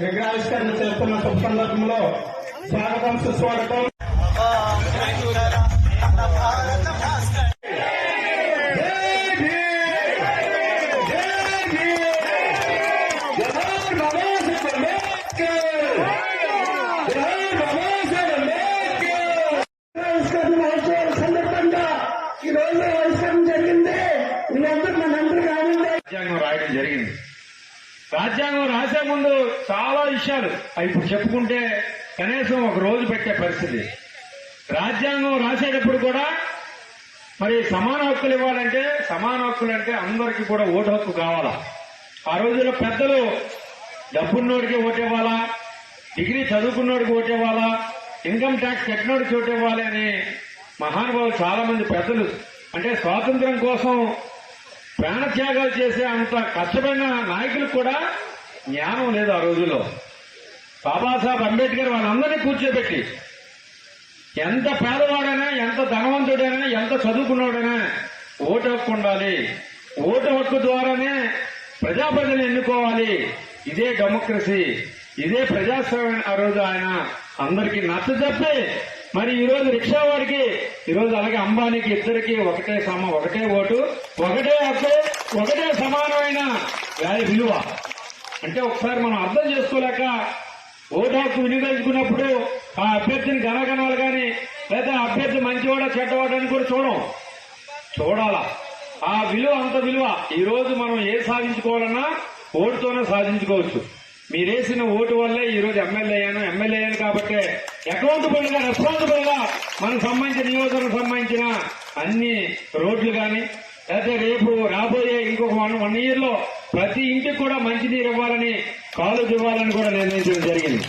విగ్రహావిష్కరణ చేస్తున్న శుభ సందర్భంలో స్వాగతం సుస్వాగతం. రాయడం జరిగింది. రాజ్యాంగం రాసే ముందు చాలా విషయాలు. అవి ఇప్పుడు చెప్పుకుంటే కనీసం ఒక రోజు పెట్టే పరిస్థితి. రాజ్యాంగం రాసేటప్పుడు కూడా మరి సమాన హక్కులు ఇవ్వాలంటే సమాన హక్కులు అంటే అందరికీ కూడా ఓటు హక్కు కావాలా? ఆ రోజుల్లో పెద్దలు డబ్బున్నోడికి ఓటు ఇవ్వాలా? డిగ్రీ చదువుకున్నోడికి ఓటు ఇవ్వాలా? ఇన్కమ్ ట్యాక్స్ కట్టినోడికి ఓటు ఇవ్వాలి అని మహానుభావులు చాలా మంది పెద్దలు. అంటే స్వాతంత్రం కోసం ప్రాణత్యాగాలు చేసే అంత కష్టపడిన నాయకులకు కూడా జ్ఞానం లేదు ఆ రోజుల్లో. బాబాసాహెబ్ అంబేద్కర్ వాళ్ళందరినీ కూర్చోబెట్టి ఎంత పేదవాడైనా ఎంత ధనవంతుడైనా ఎంత చదువుకున్నాడైనా ఓటు హక్కు ఉండాలి. ఓటు హక్కు ద్వారానే ప్రజాప్రతిని ఎన్నుకోవాలి. ఇదే డెమోక్రసీ ఇదే ప్రజాస్వామ్యం. ఆ రోజు ఆయన అందరికీ నచ్చ చెప్పి మరి ఈరోజు రిక్షా వాడికి ఈరోజు అలాగే అంబానీకి ఇద్దరికి ఒకటే సమ ఒకటే ఓటు ఒకటే హక్కు ఒకటే సమానమైన వ్యాధి విలువ. అంటే ఒకసారి మనం అర్థం చేసుకోలేక ఓటు హక్కు వినియోగించుకున్నప్పుడు ఆ అభ్యర్థిని గనగనాలు కానీ లేదా అభ్యర్థి మంచివాడ చెడ్డవాడు అని కూడా చూడం. చూడాలా? ఆ విలువ అంత విలువ. ఈరోజు మనం ఏ సాధించుకోవాలన్నా ఓటుతోనే సాధించుకోవచ్చు. మీరేసిన ఓటు వల్లే ఈరోజు ఎమ్మెల్యే అయ్యాను. ఎమ్మెల్యే అయ్యాను కాబట్టి అకౌంటబుల్గా రెస్పాన్సిబుల్గా మనకు సంబంధించిన నియోజకవర్గం సంబంధించిన అన్ని రోడ్లు కానీ అయితే రేపు రాబోయే ఇంకొక వన్ వన్ ఇయర్లో ప్రతి ఇంటికి కూడా మంచినీరు ఇవ్వాలని కాలు ఇవ్వాలని కూడా నిర్ణయించడం జరిగింది.